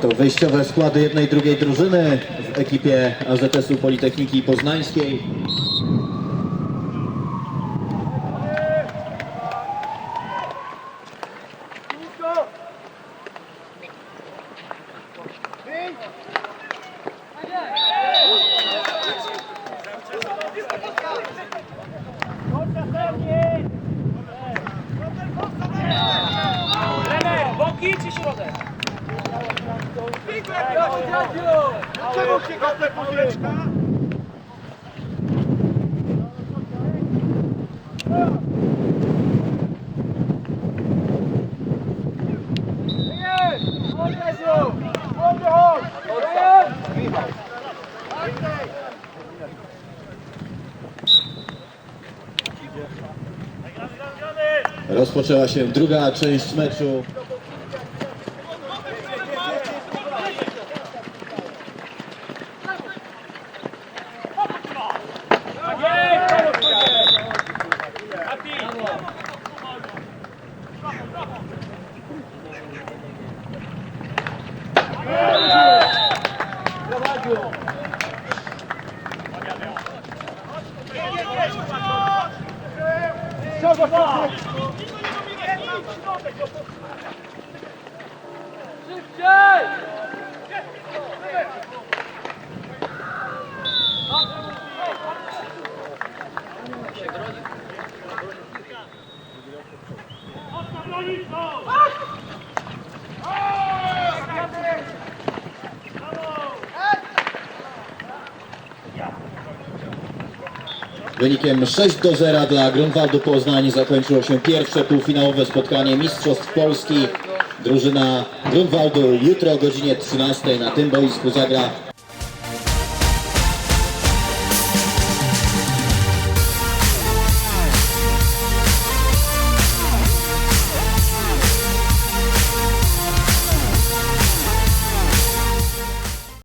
To wyjściowe składy jednej drugiej drużyny w ekipie AZS-u Politechniki Poznańskiej. Rozpoczęła się druga część meczu. Brawo! Wynikiem 6 do 0 dla Grunwaldu Poznań zakończyło się pierwsze półfinałowe spotkanie Mistrzostw Polski. Drużyna Grunwaldu jutro o godzinie 13 na tym boisku zagra